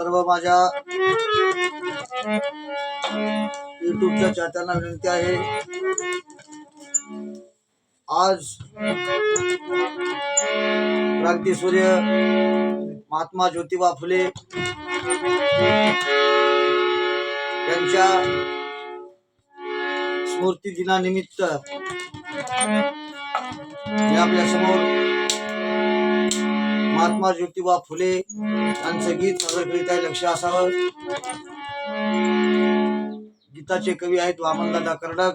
सर्व माझ्या युट्यूबच्या चाहत्यांना विनंती आहे. आज क्रांती सूर्य महात्मा ज्योतिबा फुले यांच्या स्मृती दिनानिमित्त मी आपल्यासमोर महात्मा ज्योतिबा फुले यांचं गीत सादर आहे लक्ष असावं. गीताचे कवी आहेत वामनदादा कर्डक.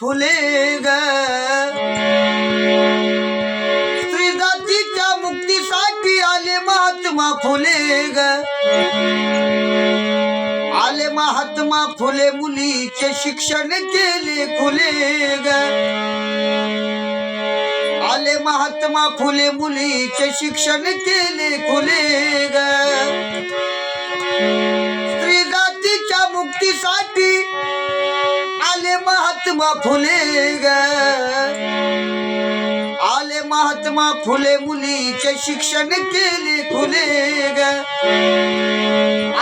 फुले ग. स्त्री जातीच्या मुक्तीसाठी आले महात्मा फुले ग. आले महात्मा फुले मुलीचे शिक्षण केले खुले ग. आले महात्मा फुले मुलीचे शिक्षण केले खुले ग. स्त्री जातीच्या मुक्तीसाठी महात्मा फुले आले महात्मा फुले मुलीचे शिक्षण केले खुले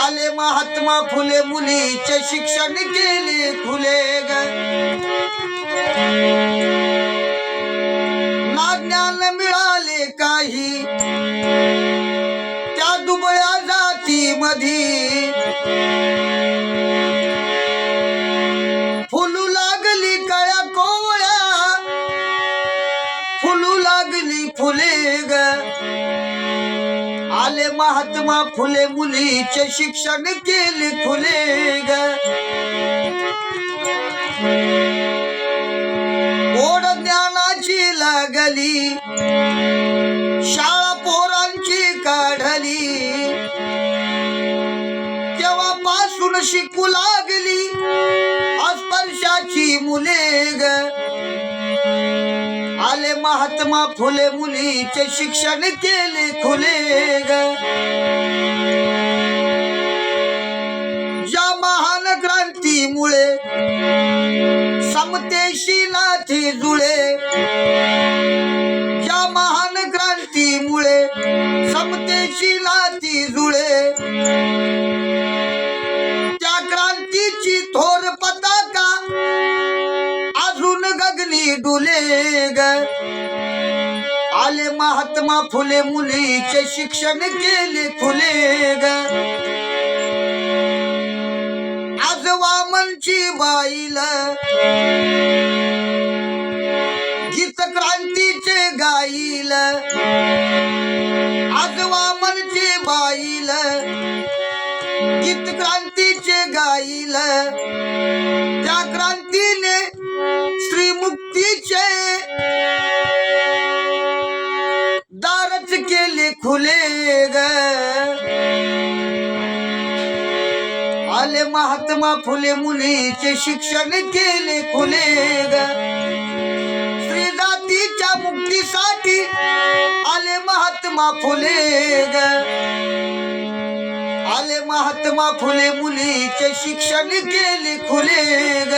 आले महात्मा फुले मुलीचे शिक्षण केले खुले ना ज्ञान मिळाले काही त्या दुबळ्या जाती मधी। झाले महात्मा फुले मुलीचे शिक्षण केले फुले ग. ओढ ज्ञानाची लागली शाळा पोरांची काढली. तेव्हापासून शिकू लागली अस्पर्शाची मुले ग. झाले महात्मा फुले मुलीचे शिक्षण केले खुले ग. या महान क्रांतीमुळे समतेशी नाथी जुळे. या महान क्रांतीमुळे समतेशी नाती जुळे. गगनी डुले ग आले महात्मा फुले मुलीचे शिक्षण केले फुले ग आज वामनची बाईल गीत क्रांतीचे गाईल. आज वामनची बाईल गीत क्रांतीचे गाईल. त्या क्रांतीने आले महात्मा फुले मुलीचे शिक्षण केले खुले ग. स्त्री जातीच्या मुक्तीसाठी आले महात्मा फुले ग. आले महात्मा फुले मुलीचे शिक्षण केले खुले ग.